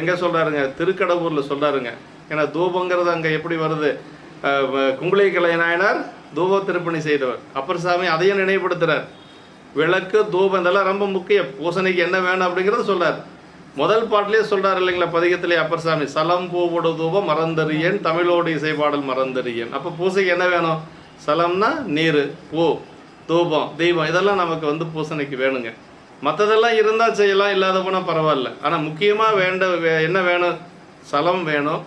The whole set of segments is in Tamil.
எங்கே சொல்கிறாருங்க திருக்கடவுரில் சொல்கிறாருங்க ஏன்னா தூபங்கிறது அங்கே எப்படி வருது? கும்பளை கலை நாயனார் தூப திருப்பணி செய்தவர். அப்பர் சாமி அதையும் நினைவுபடுத்துறார். விளக்கு தூபம் இதெல்லாம் ரொம்ப முக்கியம். பூசணைக்கு என்ன வேணும் அப்படிங்கிறத சொல்றார். முதல் பாட்டிலே சொல்றாரு இல்லைங்களா பதிகத்திலே அப்பர் சாமி சலம் பூவோடு தூபம் மறந்தறியன் தமிழோடு இசைப்பாடல் மறந்தறியன். அப்போ பூசைக்கு என்ன வேணும்? சலம்னா நீர் பூ தூபம் தெய்வம். இதெல்லாம் நமக்கு வந்து பூசணைக்கு வேணுங்க. மற்றதெல்லாம் இருந்தால் செய்யலாம் இல்லாத போனால் பரவாயில்ல. ஆனால் முக்கியமாக வேண்ட வே- என்ன வேணும்? சலம் வேணும்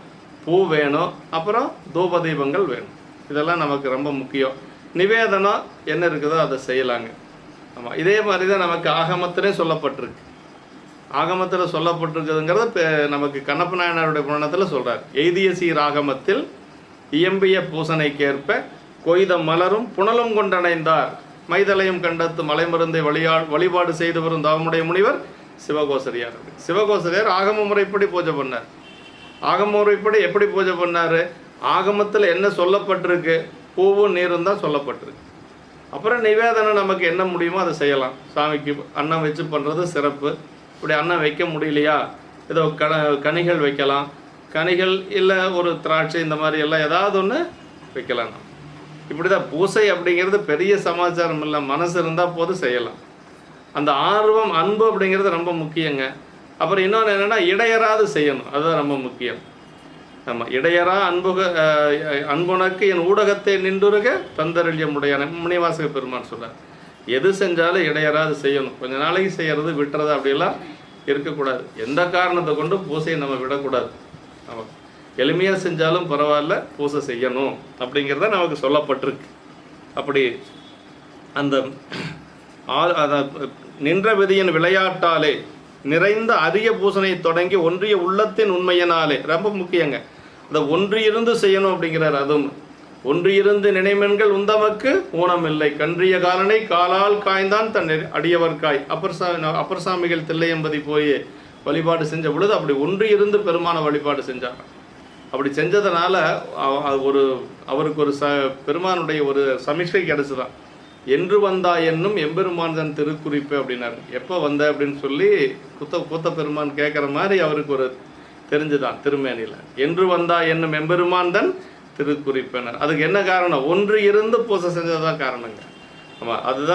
பூ வேணும் அப்புறம் தூபதீபங்கள் வேணும். இதெல்லாம் நமக்கு ரொம்ப முக்கியம். நிவேதனம் என்ன இருக்குதோ அதை செய்யலாங்க. ஆமாம் இதே மாதிரி தான் நமக்கு ஆகமத்திலே சொல்லப்பட்டிருக்கு. ஆகமத்தில் சொல்லப்பட்டிருக்குதுங்கிறத பெ- நமக்கு கண்ணப்ப நாயனாருடைய புராணத்தில் சொல்கிறார் எய்திய சீர் ஆகமத்தில் இயம்பிய பூசனைக்கேற்ப கொய்த மலரும் புனலும் கொண்டணைந்தார். மைதலையும் கண்டத்து மலைமருந்தை வழியா வழிபாடு செய்து வரும் தாமுடைய முனிவர் சிவகோசரியார். சிவகோசரியார் ஆகம முறைப்படி பூஜை பண்ணார்? ஆகம முறைப்படி எப்படி பூஜை பண்ணார்? ஆகமத்தில் என்ன சொல்லப்பட்டிருக்கு? பூவும் நீரும் தான் சொல்லப்பட்டிருக்கு. அப்புறம் நிவேதனம் நமக்கு என்ன முடியுமோ அதை செய்யலாம். சாமிக்கு அன்னம் வச்சு பண்ணுறது சிறப்பு. இப்படி அன்னம் வைக்க முடியலையா? ஏதோ கன கனிகள் வைக்கலாம். கனிகள் இல்லை ஒரு திராட்சை இந்த மாதிரி எல்லாம் ஏதாவது ஒன்று வைக்கலாம். நம்ம. இப்படி தான் பூசை அப்படிங்கிறது பெரிய சமாச்சாரம் இல்லை. மனசு இருந்தால் போது செய்யலாம். அந்த ஆர்வம் அன்பு அப்படிங்கிறது ரொம்ப முக்கியங்க. அப்புறம் இன்னொன்று என்னென்னா இடையராது செய்யணும். அதுதான் ரொம்ப முக்கியம். ஆமாம் இடையரா அன்புக அன்புனக்கு என் ஊடகத்தை நின்றுருக தந்தரழிய முடையான முனிவாசக பெருமான் சொல்கிறார் எது செஞ்சாலும் இடையராது செய்யணும். கொஞ்ச நாளைக்கு செய்கிறது விட்டுறது அப்படிலாம் இருக்கக்கூடாது. எந்த காரணத்தை கொண்டு பூசையை நம்ம விடக்கூடாது. ஆமாம் எளிமையாக செஞ்சாலும் பரவாயில்ல பூசை செய்யணும் அப்படிங்கிறத நமக்கு சொல்லப்பட்டிருக்கு. அப்படி அந்த ஆள் அதை நின்ற விதியின் விளையாட்டாலே நிறைந்த அரிய பூசனை தொடங்கி ஒன்றிய உள்ளத்தின் உண்மையினாலே ரொம்ப முக்கியங்க. அந்த ஒன்றியிருந்து செய்யணும் அப்படிங்கிறார் அதுவும். ஒன்றியிருந்து நினைமென்கள் உந்தமக்கு ஊனமில்லை. கன்றிய காலனை காலால் காய்ந்தான் தன் அடியவர்காய் அப்பர் சா அப்பர் சாமிகள் தில்லையம்பதி போய் வழிபாடு செஞ்ச பொழுது அப்படி ஒன்றியிருந்து பெருமான வழிபாடு செஞ்சாங்க அப்படி செஞ்சதுனால ஒரு அவருக்கு ஒரு ச பெருமானுடைய ஒரு சமிஷ்கை கிடச்சிதான். என்று வந்தா என்னும் எம்பெருமான் தன் திருக்குறிப்பு அப்படின்னாரு. எப்போ வந்த? அப்படின்னு சொல்லி குத்த கூத்த பெருமான் கேட்குற மாதிரி அவருக்கு ஒரு தெரிஞ்சுதான் திருமேனியில் என்று வந்தா என்னும் எம்பெருமான் தன் திருக்குறிப்பினர். அதுக்கு என்ன காரணம்? ஒன்று இருந்து பூசை செஞ்சதுதான் காரணங்க. ஆமாம் அதுதான்